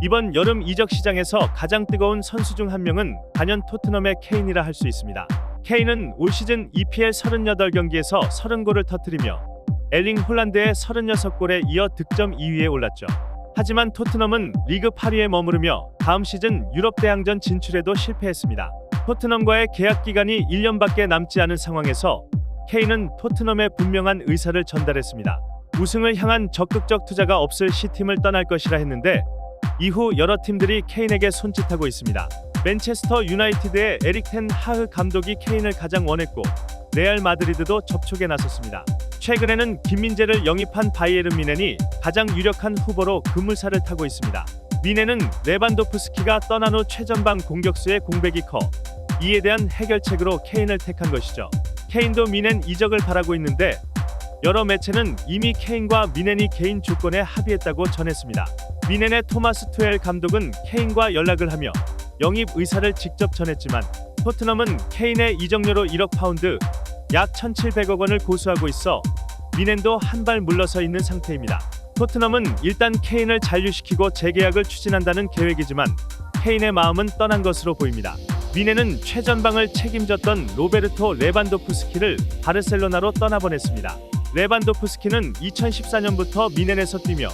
이번 여름 이적 시장에서 가장 뜨거운 선수 중 한 명은 단연 토트넘의 케인이라 할 수 있습니다. 케인은 올 시즌 EPL 38경기에서 30골을 터뜨리며 엘링 홀란드의 36골에 이어 득점 2위에 올랐죠. 하지만 토트넘은 리그 8위에 머무르며 다음 시즌 유럽 대항전 진출에도 실패했습니다. 토트넘과의 계약 기간이 1년밖에 남지 않은 상황에서 케인은 토트넘의 분명한 의사를 전달했습니다. 우승을 향한 적극적 투자가 없을 시팀을 떠날 것이라 했는데 이후 여러 팀들이 케인에게 손짓하고 있습니다. 맨체스터 유나이티드의 에릭 텐 하흐 감독이 케인을 가장 원했고 레알 마드리드도 접촉에 나섰습니다. 최근에는 김민재를 영입한 바이에른 미넨이 가장 유력한 후보로 급물살을 타고 있습니다. 미넨은 레반도프스키가 떠난 후 최전방 공격수의 공백이 커 이에 대한 해결책으로 케인을 택한 것이죠. 케인도 미넨 이적을 바라고 있는데 여러 매체는 이미 케인과 미넨이 개인 조건에 합의했다고 전했습니다. 미넨의 토마스 투엘 감독은 케인과 연락을 하며 영입 의사를 직접 전했지만 토트넘은 케인의 이적료로 1억 파운드 약 1,700억 원을 고수하고 있어 미넨도 한 발 물러서 있는 상태입니다. 토트넘은 일단 케인을 잔류시키고 재계약을 추진한다는 계획이지만 케인의 마음은 떠난 것으로 보입니다. 미넨은 최전방을 책임졌던 로베르토 레반도프스키를 바르셀로나로 떠나보냈습니다. 레반도프스키는 2014년부터 미넨에서 뛰며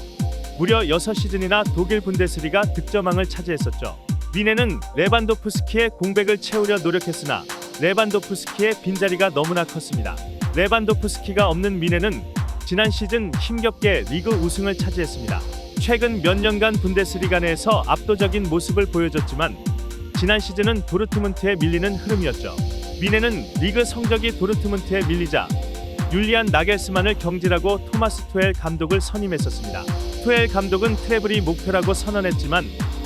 무려 6시즌이나 독일 분데스리가 득점왕을 차지했었죠. 미넨은 레반도프스키의 공백을 채우려 노력했으나 레반도프스키의 빈자리가 너무나 컸습니다. 레반도프스키가 없는 미넨은 지난 시즌 힘겹게 리그 우승을 차지했습니다. 최근 몇 년간 분데스리가 내에서 압도적인 모습을 보여줬지만 지난 시즌은 도르트문트에 밀리는 흐름이었죠. 미넨은 리그 성적이 도르트문트에 밀리자 율리안 나겔스만을 경질하고 토마스 투엘 감독을 선임했었습니다. 투엘 감독은 트래블이 목표라고 선언했지만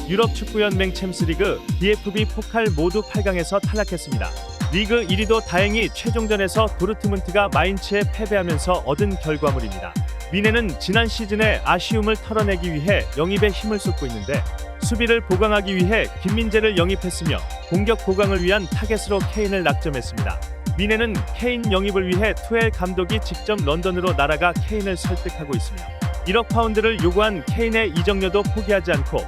유럽 축구연맹 챔스리그, DFB 포칼 모두 8강에서 탈락했습니다. 리그 1위도 다행히 최종전에서 도르트문트가 마인츠에 패배하면서 얻은 결과물입니다. 미네는 지난 시즌의 아쉬움을 털어내기 위해 영입에 힘을 쏟고 있는데 수비를 보강하기 위해 김민재를 영입했으며 공격 보강을 위한 타겟으로 케인을 낙점했습니다. 미네는 케인 영입을 위해 투엘 감독이 직접 런던으로 날아가 케인을 설득하고 있으며 1억 파운드를 요구한 케인의 이적료도 포기하지 않고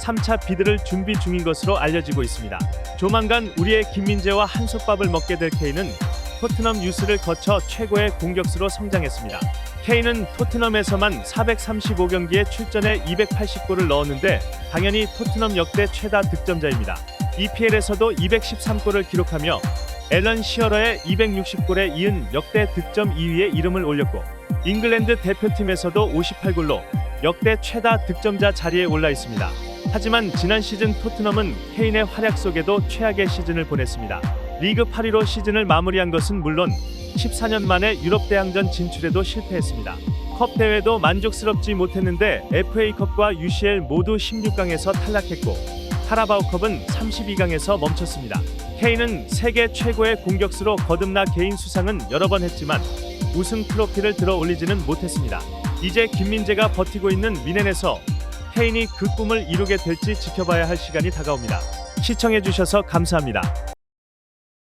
3차 비드를 준비 중인 것으로 알려지고 있습니다. 조만간 우리의 김민재와 한솥밥을 먹게 될 케인은 토트넘 유스를 거쳐 최고의 공격수로 성장했습니다. 케인은 토트넘에서만 435경기에 출전해 280골을 넣었는데 당연히 토트넘 역대 최다 득점자입니다. EPL에서도 213골을 기록하며 앨런 시어러의 260골에 이은 역대 득점 2위에 이름을 올렸고 잉글랜드 대표팀에서도 58골로 역대 최다 득점자 자리에 올라 있습니다. 하지만 지난 시즌 토트넘은 케인의 활약 속에도 최악의 시즌을 보냈습니다. 리그 8위로 시즌을 마무리한 것은 물론 14년 만에 유럽 대항전 진출에도 실패했습니다. 컵 대회도 만족스럽지 못했는데 FA컵과 UCL 모두 16강에서 탈락했고 카라바오컵은 32강에서 멈췄습니다. 케인은 세계 최고의 공격수로 거듭나 개인 수상은 여러 번 했지만 우승 트로피를 들어 올리지는 못했습니다. 이제 김민재가 버티고 있는 미넨에서 케인이 그 꿈을 이루게 될지 지켜봐야 할 시간이 다가옵니다. 시청해주셔서 감사합니다.